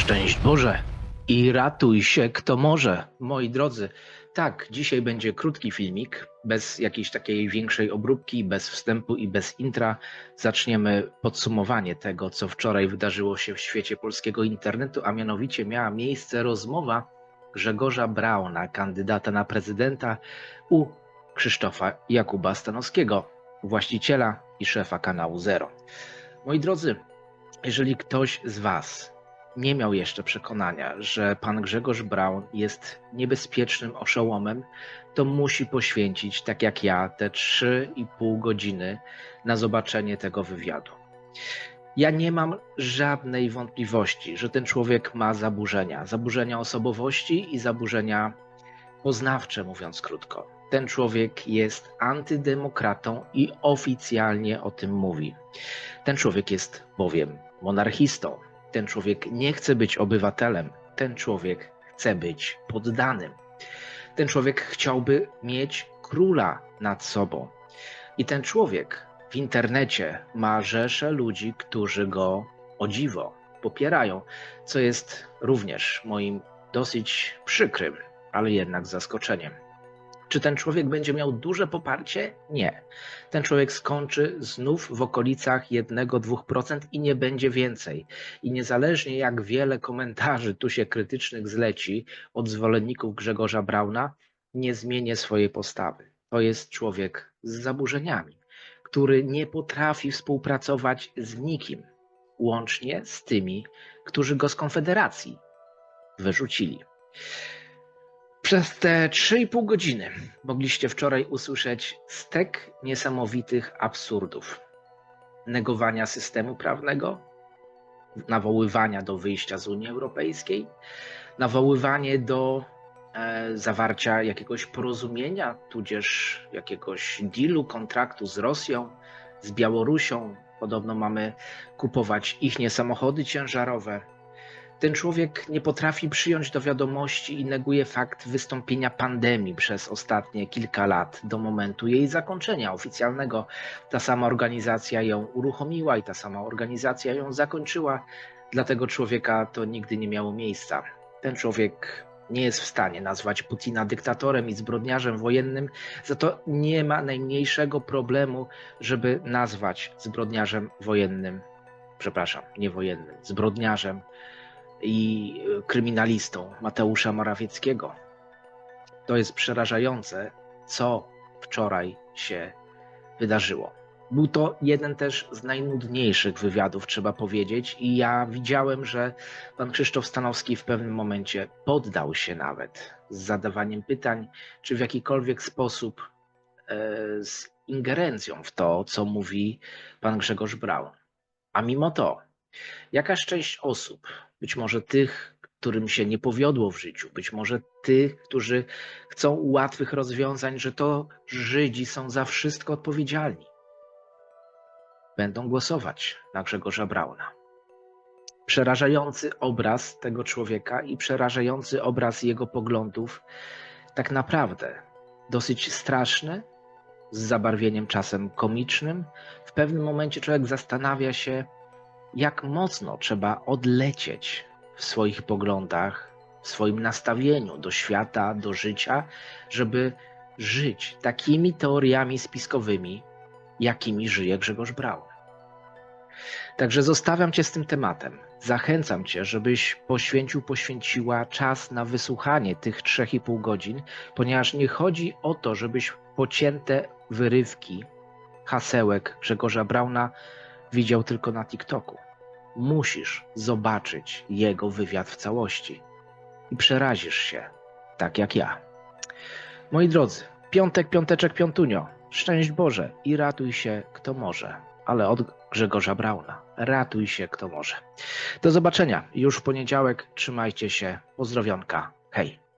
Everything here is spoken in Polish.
Szczęść Boże i ratuj się kto może. Moi drodzy, tak, dzisiaj będzie krótki filmik, bez jakiejś takiej większej obróbki, bez wstępu i bez intra. Zaczniemy podsumowanie tego, co wczoraj wydarzyło się w świecie polskiego internetu, a mianowicie miała miejsce rozmowa Grzegorza Brauna, kandydata na prezydenta, u Krzysztofa Jakuba Stanowskiego, właściciela i szefa kanału Zero. Moi drodzy, jeżeli ktoś z Was nie miał jeszcze przekonania, że pan Grzegorz Braun jest niebezpiecznym oszołomem, to musi poświęcić, tak jak ja, te 3,5 godziny na zobaczenie tego wywiadu. Ja nie mam żadnej wątpliwości, że ten człowiek ma zaburzenia. Zaburzenia osobowości i zaburzenia poznawcze, mówiąc krótko. Ten człowiek jest antydemokratą i oficjalnie o tym mówi. Ten człowiek jest bowiem monarchistą. Ten człowiek nie chce być obywatelem. Ten człowiek chce być poddanym. Ten człowiek chciałby mieć króla nad sobą. I ten człowiek w internecie ma rzesze ludzi, którzy go o dziwo popierają, co jest również moim dosyć przykrym, ale jednak zaskoczeniem. Czy ten człowiek będzie miał duże poparcie? Nie. Ten człowiek skończy znów w okolicach 1-2% i nie będzie więcej. I niezależnie jak wiele komentarzy tu się krytycznych zleci od zwolenników Grzegorza Brauna, nie zmienię swojej postawy. To jest człowiek z zaburzeniami, który nie potrafi współpracować z nikim, łącznie z tymi, którzy go z Konfederacji wyrzucili. Przez te 3,5 godziny mogliście wczoraj usłyszeć stek niesamowitych absurdów. Negowania systemu prawnego, nawoływania do wyjścia z Unii Europejskiej, nawoływanie do e, zawarcia jakiegoś porozumienia, tudzież jakiegoś dealu, kontraktu z Rosją, z Białorusią. Podobno mamy kupować ich nie samochody ciężarowe, ten człowiek nie potrafi przyjąć do wiadomości i neguje fakt wystąpienia pandemii przez ostatnie kilka lat do momentu jej zakończenia oficjalnego. Ta sama organizacja ją uruchomiła i ta sama organizacja ją zakończyła. Dla tego człowieka to nigdy nie miało miejsca. Ten człowiek nie jest w stanie nazwać Putina dyktatorem i zbrodniarzem wojennym, za to nie ma najmniejszego problemu, żeby nazwać zbrodniarzem wojennym, przepraszam, nie wojennym, zbrodniarzem i kryminalistą Mateusza Morawieckiego. To jest przerażające, co wczoraj się wydarzyło. Był to jeden też z najnudniejszych wywiadów, trzeba powiedzieć, i ja widziałem, że pan Krzysztof Stanowski w pewnym momencie poddał się nawet z zadawaniem pytań, czy w jakikolwiek sposób e, z ingerencją w to, co mówi pan Grzegorz Braun. A mimo to Jakaś część osób, być może tych, którym się nie powiodło w życiu, być może tych, którzy chcą łatwych rozwiązań, że to Żydzi są za wszystko odpowiedzialni, będą głosować na Grzegorza Brauna. Przerażający obraz tego człowieka i przerażający obraz jego poglądów, tak naprawdę dosyć straszny, z zabarwieniem czasem komicznym. W pewnym momencie człowiek zastanawia się, jak mocno trzeba odlecieć w swoich poglądach, w swoim nastawieniu do świata, do życia, żeby żyć takimi teoriami spiskowymi, jakimi żyje Grzegorz Braun. Także zostawiam Cię z tym tematem. Zachęcam Cię, żebyś poświęcił, poświęciła czas na wysłuchanie tych 3,5 godzin, ponieważ nie chodzi o to, żebyś pocięte wyrywki hasełek Grzegorza Brauna widział tylko na TikToku. Musisz zobaczyć jego wywiad w całości i przerazisz się, tak jak ja. Moi drodzy, piątek, piąteczek, piątunio, szczęść Boże i ratuj się kto może, ale od Grzegorza Brauna, ratuj się kto może. Do zobaczenia już w poniedziałek, trzymajcie się, pozdrowionka, hej.